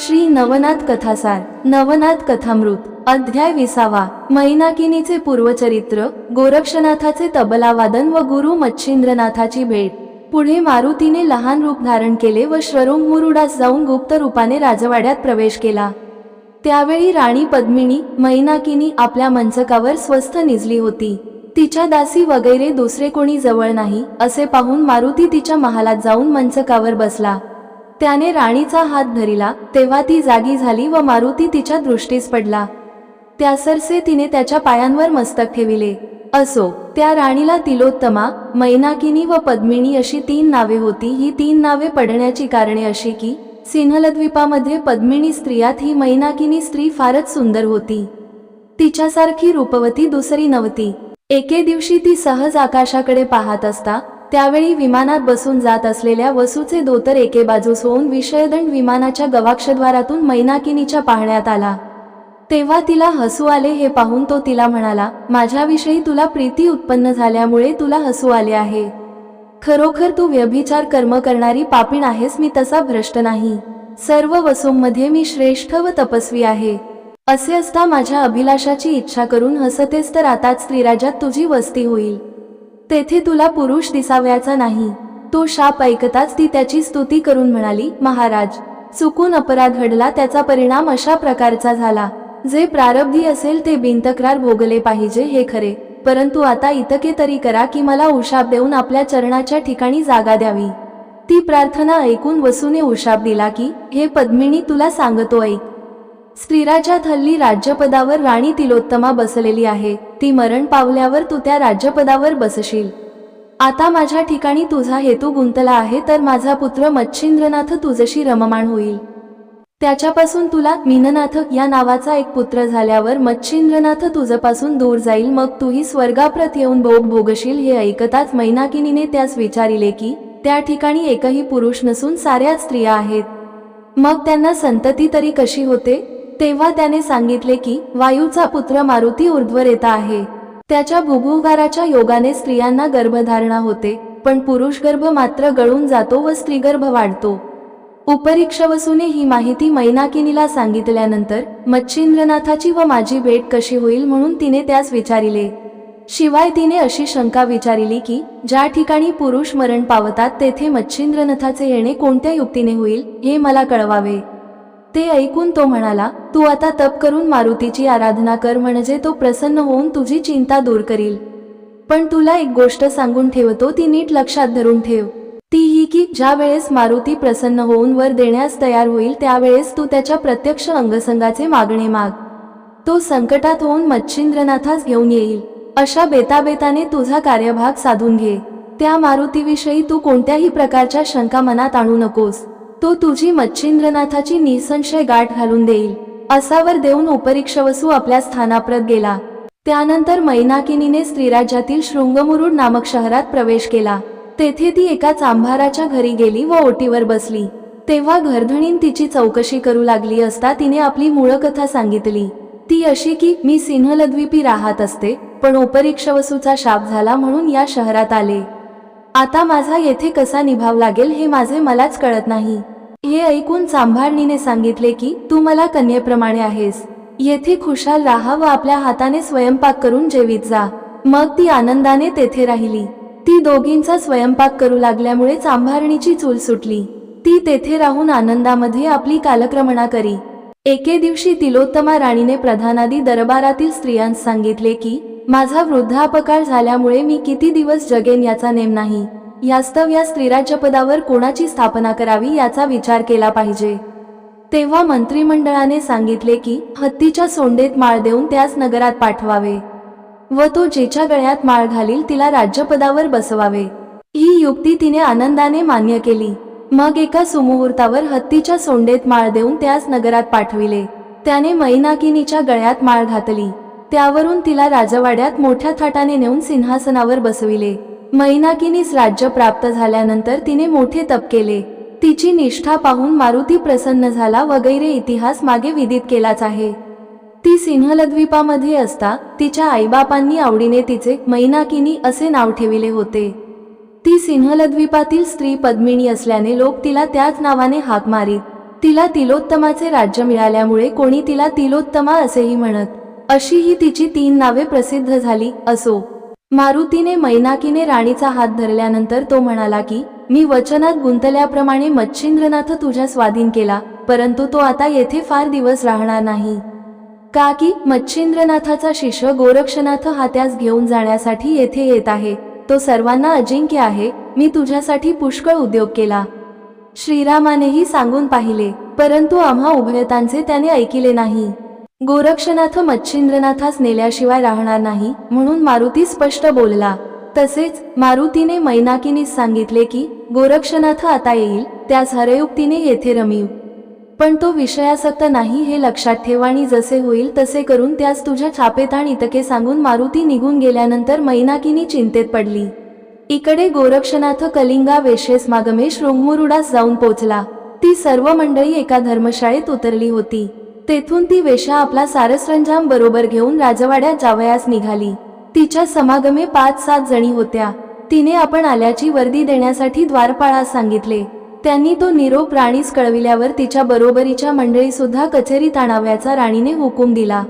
श्री नवनाथ कथासार नवनाथ कथामृत अध्याय विसावा मैनाकिनीचे पूर्वचरित्र गोरक्षनाथाचे तबलावादन व गुरु मच्छिंद्रनाथाची भेट. पुढे मारुतीने लहान रूप धारण केले व श्वरुंग मुरुडास जाऊन गुप्त रूपाने राजवाड्यात प्रवेश केला. त्यावेळी राणी पद्मिनी महिनाकिनी आपल्या मंचकावर स्वस्थ निजली होती. तिच्या दासी वगैरे दुसरे कोणी जवळ नाही असे पाहून मारुती तिच्या महालात जाऊन मंचकावर बसला. त्याने राणीचा हात धरिला तेव्हा ती जागी झाली व मारुती तिच्या दृष्टीस पडला. त्यासरसे तिने त्याच्या पायांवर मस्तक ठेविले. असो त्या राणीला तिलोत्तमा मैनाकिनी व पद्मिनी अशी तीन नावे होती. ही तीन नावे पडण्याची कारणे अशी की सिंहलद्वीपामध्ये पद्मिनी स्त्रियात ही मैनाकिनी स्त्री फारच सुंदर होती. तिच्यासारखी रूपवती दुसरी नव्हती. एके दिवशी ती सहज आकाशाकडे पाहत असता त्यावेळी विमानात बसून जात असलेल्या वसूचे दोतर एके बाजूस होऊन विषयदंड विमानाच्या गवाक्षद्वारातून मैनाकिनीच्या पाहण्यात आला. तेव्हा तिला हसू आले हे पाहून तो तिला म्हणाला माझ्याविषयी तुला प्रीती उत्पन्न झाल्यामुळे तुला हसू आले आहे. खरोखर तू व्यभिचार कर्म करणारी पापीण आहेस मी तसा भ्रष्ट नाही. सर्व वसूंमध्ये मी श्रेष्ठ व तपस्वी आहे. असे असता माझ्या अभिलाषाची इच्छा करून हसतेस तर आताच स्त्रीराज्यात तुझी वस्ती होईल. तेथे तुला पुरुष दिसावयाचा नाही. तो शाप ऐकताच ती त्याची स्तुती करून म्हणाली महाराज चुकून अपराध घडला त्याचा परिणाम अशा प्रकारचा झाला. जे प्रारब्धी असेल ते बिनतक्रार भोगले पाहिजे हे खरे. परंतु आता इतके तरी करा की मला उशाप देऊन आपल्या चरणाच्या ठिकाणी जागा द्यावी. ती प्रार्थना ऐकून वसूने उशाप दिला की हे पद्मिनी तुला सांगतो ऐक. स्त्रीराजात हल्ली राज्यपदावर राणी तिलोत्तमा बसलेली आहे. ती मरण पावल्यावर तू त्या राज्यपदावर बसशील. आता माझ्या ठिकाणी तुझा हेतू गुंतला आहे तर माझा पुत्र मच्छिंद्रनाथ तुझशी रममाण होईल. त्याच्यापासून तुला मीननाथ या नावाचा एक पुत्र झाल्यावर मच्छिंद्रनाथ तुझपासून दूर जाईल. मग तूही स्वर्गाप्रत येऊन भोग भोगशील हे ऐकताच मैनाकिनीने त्यास विचारिले की त्या ठिकाणी एकही पुरुष नसून साऱ्या स्त्रिया आहेत. मग त्यांना संतती तरी कशी होते? तेव्हा त्याने सांगितले की वायूचा पुत्र मारुती ऊर्ध्वर येता आहे. त्याच्या भुभुगाराच्या योगाने स्त्रियांना गर्भधारणा होते पण पुरुष गर्भ मात्र गळून जातो व स्त्रीगर्भ वाढतो. उपरीक्षवसूने ही माहिती मैनाकिनीला सांगितल्यानंतर मच्छिंद्रनाथाची व माझी भेट कशी होईल म्हणून तिने त्यास विचारिले. शिवाय तिने अशी शंका विचारिली की ज्या ठिकाणी पुरुष मरण पावतात तेथे मच्छिंद्रनाथाचे येणे कोणत्या युक्तीने होईल हे मला कळवावे. ते ऐकून तो म्हणाला तू आता तप करून मारुतीची आराधना कर म्हणजे तो प्रसन्न होऊन तुझी चिंता दूर करील. पण तुला एक गोष्ट सांगून ठेवतो ती नीट लक्षात धरून ठेव. ती ही की ज्या वेळेस मारुती प्रसन्न होऊन वर देण्यास तयार होईल त्यावेळेस तू त्याच्या प्रत्यक्ष अंगसंगाचे मागणे माग. तो संकटात होऊन मच्छिंद्रनाथास घेऊन येईल. अशा बेताबेताने तुझा कार्यभाग साधून घे. त्या मारुतीविषयी तू कोणत्याही प्रकारच्या शंका मनात आणू नकोस. तो तुझी मच्छिंद्रनाथाची निसंशय गाठ घालून देईल. असावर देऊन उपरीक्षवसू आपल्या स्थानाप्रत गेला. त्यानंतर मैनाकिनीने स्त्रीराज्यातील शृंगमुरुड नामक शहरात प्रवेश केला. तेथे ती एका चांभाराच्या घरी गेली व ओटीवर बसली. तेव्हा घरधणीन तिची चौकशी करू लागली असता तिने आपली मूळ कथा सांगितली. ती अशी की मी सिंहलद्वीपी राहत असते पण उपरीक्षवसूचा शाप झाला म्हणून या शहरात आले. आता माझा येथे कसा निभाव लागेल हे माझे मलाच कळत नाही. हे ऐकून सांभाळणीने सांगितले की तू मला कन्येप्रमाणे आहेस. येथे खुशाल राहा व आपल्या हाताने स्वयंपाक करून जेवीत जा. मग ती आनंदाने तेथे राहिली. ती दोघींचा स्वयंपाक करू लागल्यामुळे सांभारणीची चूल सुटली. ती तेथे राहून आनंदामध्ये आपली कालक्रमणा करी. एके दिवशी तिलोत्तमा राणीने प्रधानादी दरबारातील स्त्रियांस सांगितले की माझा वृद्धापकाळ झाल्यामुळे मी किती दिवस जगेन याचा नेम नाही. यास्तव या स्त्रीराज्यपदावर कोणाची स्थापना करावी याचा विचार केला पाहिजे. तेव्हा मंत्रिमंडळाने सांगितले की हत्तीच्या सोंडेत माळ देऊन त्यास नगरात पाठवावे. व तो जिच्या गळ्यात माळ घालील तिला राज्यपदावर बसवावे. ही युक्ती तिने आनंदाने मान्य केली. मग एका सुमुहूर्तावर हत्तीच्या सोंडेत माळ देऊन त्यास नगरात पाठविले. त्याने मैनाकिनीच्या गळ्यात माळ घातली. त्यावरून तिला राजवाड्यात मोठ्या थाटाने नेऊन सिंहासनावर बसविले. मैनाकिनीस राज्य प्राप्त झाल्यानंतर तिने मोठे तप केले. तिची निष्ठा पाहून मारुती प्रसन्न झाला वगैरे इतिहास मागे विदित केलाच आहे. ती सिंहलद्वीपामध्ये असता तिच्या आईबापांनी आवडीने तिचे मैनाकिनी असे नाव ठेविले होते. ती सिंहलद्वीपातील स्त्री पद्मिणी असल्याने लोक तिला त्याच नावाने हाक मारीत. तिला तिलोत्तमाचे राज्य मिळाल्यामुळे कोणी तिला तिलोत्तमा असेही म्हणत अशी ही तिची तीन नावे प्रसिद्ध झाली असो. मारुतीने मैनाकीने राणीचा हात धरल्यानंतर तो म्हणाला की मी वचनात गुंतल्याप्रमाणे मच्छिंद्रनाथ तुझ्या स्वाधीन केला परंतु तो आता येथे फार दिवस राहणार नाही. का की मच्छिंद्रनाथाचा शिष्य गोरक्षनाथ हा त्यास घेऊन जाण्यासाठी येथे येत आहे. तो सर्वांना अजिंक्य आहे. मी तुझ्यासाठी पुष्कळ उद्योग केला. श्रीरामानेही सांगून पाहिले परंतु आम्हा उभयतांचे त्याने ऐकिले नाही. गोरक्षनाथ मच्छिंद्रनाथास नेल्याशिवाय राहणार नाही म्हणून मारुती स्पष्ट बोलला. तसेच मारुतीने मैनाकीनीस सांगितले की गोरक्षनाथ आता येईल त्यास हरयुक्तीने येथे रमीव. पण तो विषयासक्त नाही हे लक्षात ठेव आणि जसे होईल तसे करून त्यास तुझ्या छापेत आणि इतके सांगून मारुती निघून गेल्यानंतर मैनाकिनी चिंतेत पडली. इकडे गोरक्षनाथ कलिंगा वेशेस मागमे रोंगमुरुडास जाऊन पोचला. ती सर्व मंडळी एका धर्मशाळेत उतरली होती. तेथून ती वेशा आपला सारसरंजाम बरोबर घेऊन राजवाड्यात जावयास निघाली. तिच्या समागमे पाच सात जणी होत्या. तिने आपण आल्याची वर्दी देण्यासाठी द्वारपाळास सांगितले. त्यांनी तो निरोप राणीस कळविल्यावर तिच्या बरोबरीच्या मंडळी सुद्धा कचेरीत आणाव्याचा राणीने हुकूम दिला.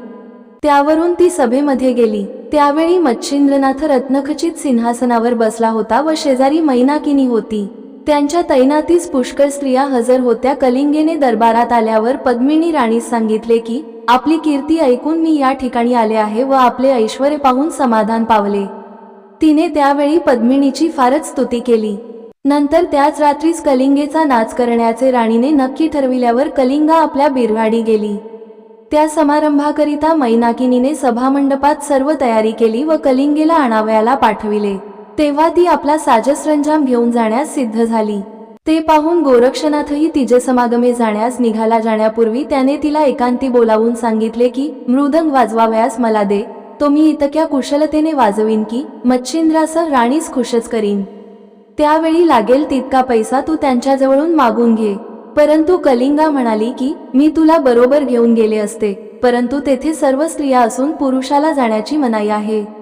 त्यावरून ती सभेमध्ये गेली. त्यावेळी मच्छिंद्रनाथ रत्नखचित सिंहासनावर बसला होता व शेजारी मैनाकिनी होती. त्यांच्या तैनातीस पुष्कळ स्त्रिया हजर होत्या. कलिंगेने दरबारात आल्यावर पद्मिनी राणीस सांगितले की आपली कीर्ती ऐकून मी या ठिकाणी आले आहे व आपले ऐश्वर पाहून समाधान पावले. तिने त्यावेळी पद्मिनीची फारच स्तुती केली. नंतर त्याच रात्रीस कलिंगेचा नाच करण्याचे राणीने नक्की ठरविल्यावर कलिंगा आपल्या बिरवाडी गेली. त्या समारंभाकरिता मैनाकिनीने सभामंडपात सर्व तयारी केली व कलिंगेला आणावयाला पाठविले. तेव्हा ती आपला साजसरंजाम घेऊन जाण्यास सिद्ध झाली. ते पाहून गोरक्षनाथही तिचे समागमे जाण्यास निघाला जाण्यापूर्वी त्याने तिला एकांती बोलावून सांगितले की मृदंग वाजवावयास मला दे. तो मी इतक्या कुशलतेने वाजवीन की मच्छिंद्रासह राणीस खुशच करीन. त्यावेळी लागेल तितका पैसा तू त्यांच्याजवळून मागून घे. परंतु कलिंगा म्हणाली की मी तुला बरोबर घेऊन गेले असते. परंतु तेथे सर्व स्त्रिया असून पुरुषाला जाण्याची मनाई आहे.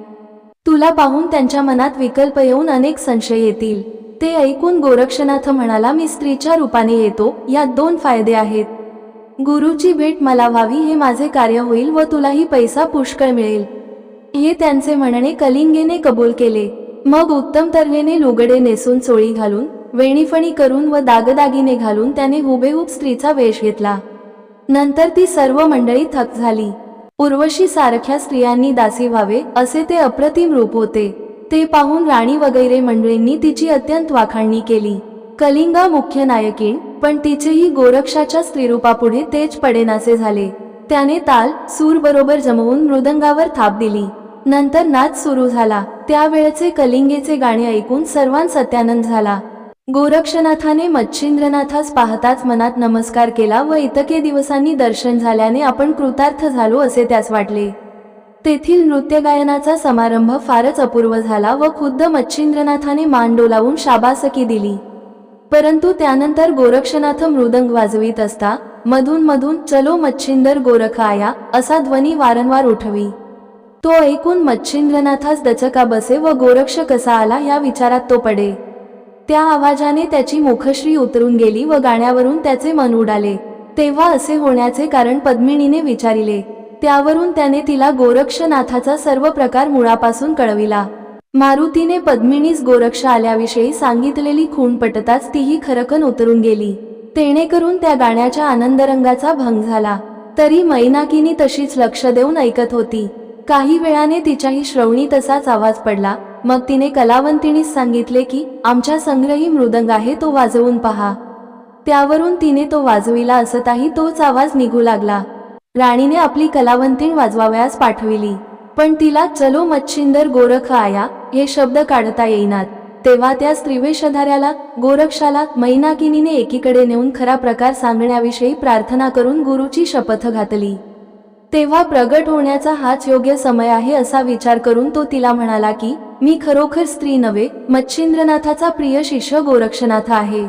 तुला पाहून त्यांच्या मनात विकल्प येऊन अनेक संशय येतील. ते ऐकून गोरक्षनाथ म्हणाला मी स्त्रीच्या रूपाने येतो यात दोन फायदे आहेत. गुरुची भेट मला व्हावी हे माझे कार्य होईल व तुलाही पैसा पुष्कळ मिळेल. हे त्यांचे म्हणणे कलिंगेने कबूल केले. मग उत्तम तर्हेने लुगडे नेसून चोळी घालून वेणीफणी करून व दागदागिने घालून त्याने हुबेहूब स्त्रीचा वेश घेतला. नंतर ती सर्व मंडळी थक झाली. उर्वशी सारख्या स्त्रियांनी दासी व्हावे असे ते अप्रतिम रूप होते. ते पाहून राणी वगैरे मंडळींनी तिची अत्यंत वाखाणणी केली. कलिंगा मुख्य नायकीण पण तिचेही गोरक्षाच्या स्त्रीरूपापुढे तेज पडेनासे झाले. त्याने ताल सूर बरोबर जमवून मृदंगावर थाप दिली. नंतर नाच सुरू झाला. त्यावेळचे कलिंगेचे गाणे ऐकून सर्वांस सत्यानंद झाला. गोरक्षनाथाने मच्छिंद्रनाथास पाहताच मनात नमस्कार केला व इतके दिवसांनी दर्शन झाल्याने आपण कृतार्थ झालो असे त्यास वाटले. तेथील नृत्य गायनाचा समारंभ फारच अपूर्व झाला व खुद्द मच्छिंद्रनाथाने मान डोलावून शाबासकी दिली. परंतु त्यानंतर गोरक्षनाथ मृदंग वाजवीत असता मधून मधून चलो मच्छिंदर गोरख आया असा ध्वनी वारंवार उठवी. तो ऐकून मच्छिंद्रनाथास दचका बसे व गोरक्ष कसा आला? या विचारात तो पडे. त्या आवाजाने त्याची मुखश्री उतरून गेली व गाण्यावरून त्याचे मन उडाले. तेव्हा असे होण्याचे कारण पद्मिनीने विचारिले. त्यावरून त्याने तिला गोरक्षनाथाचा सर्व प्रकार मुळापासून कळविला. मारुतीने पद्मिनीस गोरक्ष आल्याविषयी सांगितलेली खूण पटताच तीही खरकन उतरून गेली. तेणे करून त्या गाण्याच्या आनंदरंगाचा भंग झाला. तरी मैनाकिनी तशीच लक्ष देऊन ऐकत होती. काही वेळाने तिच्याही श्रवणी तसाच आवाज पडला. मग तिने कलावंतिणीस सांगितले की आमच्या संग्रही मृदंग आहे तो वाजवून पहा. त्यावरून तिने तो वाजविला असताही तोच आवाज निघू लागला. राणीने आपली कलावंतीण वाजवावयास पाठविली. पण तिला चलो मच्छिंदर गोरख आया हे शब्द काढता येईनात. तेव्हा त्या स्त्रीवेशधाऱ्याला गोरक्षाला मैनाकिनीने एकीकडे नेऊन खरा प्रकार सांगण्याविषयी प्रार्थना करून गुरुची शपथ घातली. तेव्हा प्रगट होण्याचा हाच योग्य समय आहे असा विचार करून तो तिला म्हणाला की मी खरोखर स्त्री नव्हे मच्छिंद्रनाथाचा प्रिय शिष्य गोरक्षनाथ आहे.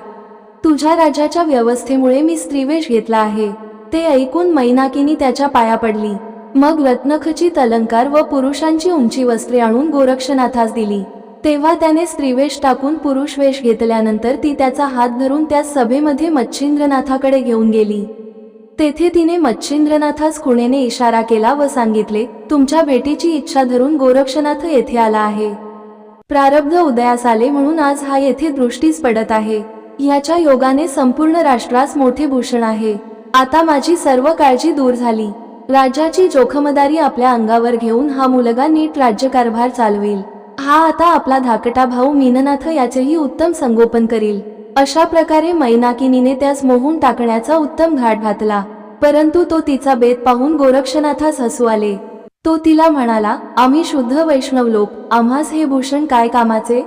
तुझ्या राजाच्या व्यवस्थेमुळे मी स्त्रीवेश घेतला आहे. ते ऐकून मैनाकिनी त्याच्या पाया पडली. मग रत्नखचित अलंकार व पुरुषांची उंची वस्त्रे आणून गोरक्षनाथास दिली. तेव्हा त्याने स्त्रीवेश टाकून पुरुष वेश घेतल्यानंतर ती त्याचा हात धरून त्या सभेमध्ये मच्छिंद्रनाथाकडे घेऊन गेली. तेथे तिने मच्छिंद्रनाथास खुणेने इशारा केला व सांगितले तुमच्या भेटीची इच्छा धरून गोरक्षनाथ येथे आला आहे. प्रारब्ध उदयास आले म्हणून आज हा येथे दृष्टीस पडत आहे. याच्या योगाने संपूर्ण राष्ट्रास मोठे भूषण आहे. आता माझी सर्व काळजी दूर झाली. राज्याची जोखमदारी आपल्या अंगावर घेऊन हा मुलगा नीट राज्यकारभार चालवेल. हा आता आपला धाकटा भाऊ मीननाथ याचेही उत्तम संगोपन करील. अशा प्रकारे मैनाकिनीने त्यास मोहून टाकण्याचा उत्तम घाट घातला. परंतु तो तिचा बेत पाहून गोरक्षनाथास हसू आले. तो तिला म्हणाला आम्ही शुद्ध वैष्णव लोक आम्हास हे भूषण काय कामाचे?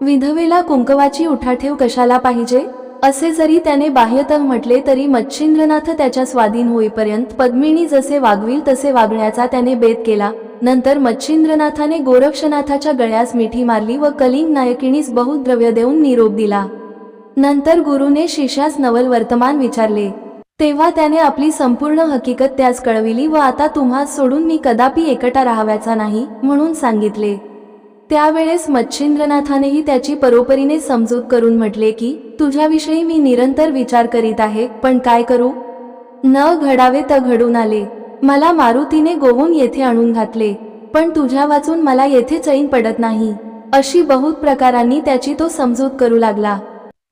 विधवेला कुंकवाची उठाठेव कशाला पाहिजे? असे जरी त्याने बाह्यतः म्हटले तरी मच्छिंद्रनाथ त्याच्या स्वाधीन होईपर्यंत पद्मिनी जसे वागविल तसे वागण्याचा त्याने बेत केला. नंतर मच्छिंद्रनाथाने गोरक्षनाथाच्या गळ्यास मिठी मारली व कलिंग नायकिणीस बहुद्रव्य देऊन निरोप दिला. नंतर गुरुने शिष्यास नवल वर्तमान विचारले. तेव्हा त्याने आपली संपूर्ण हकीकत त्यास कळविली व आता तुम्हा सोडून मी कदापि एकटा राहाव्याचा नाही म्हणून सांगितले. त्यावेळेस मच्छिंद्रनाथानेही त्याची परोपरीने समजूत करून म्हटले की तुझ्याविषयी मी निरंतर विचार करीत आहे पण काय करू? न घडावे तर घडून आले. मला मारुतीने गोवून येथे आणून घातले पण तुझ्या वाचून मला येथे चैन पडत नाही. अशी बहुत प्रकारांनी त्याची तो समजूत करू लागला.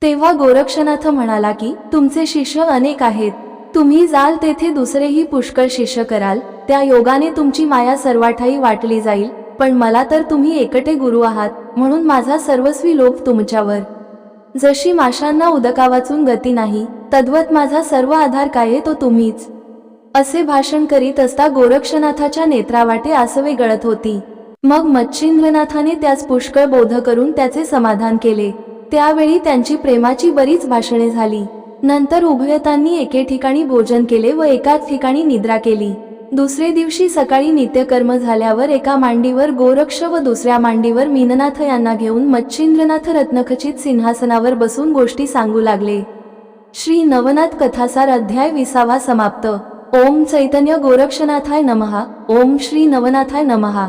तेव्हा गोरक्षनाथ म्हणाला की तुमचे शिष्य अनेक आहेत. तुम्ही जाल तेथे दुसरेही पुष्कळ शिष्य कराल. त्या योगाने तुमची माया सर्वाठाई वाटली जाईल. पण मला तर तुम्ही एकटे गुरु आहात. म्हणून माझा सर्वस्वी लोभ तुमच्यावर. जशी माशांना उदका वाचून गती नाही तद्वत माझा सर्व आधार काय तो तुम्हीच. असे भाषण करीत असता गोरक्षनाथाच्या नेत्रावाटे आसवे गळत होती. मग मच्छिंद्रनाथाने त्यास पुष्कळ बोध करून त्याचे समाधान केले. त्यावेळी त्यांची प्रेमाची बरीच भाषणे झाली. नंतर उभयतांनी एके ठिकाणी भोजन केले व एकाच ठिकाणी निद्रा केली. दुसरे दिवशी सकाळी नित्यकर्म झाल्यावर एका मांडीवर गोरक्ष व दुसऱ्या मांडीवर मीननाथ यांना घेऊन मच्छिंद्रनाथ रत्नखचित सिंहासनावर बसून गोष्टी सांगू लागले. श्री नवनाथ कथासार अध्याय विसावा समाप्त. ओम चैतन्य गोरक्षनाथाय नमहा ओम श्री नवनाथाय नमहा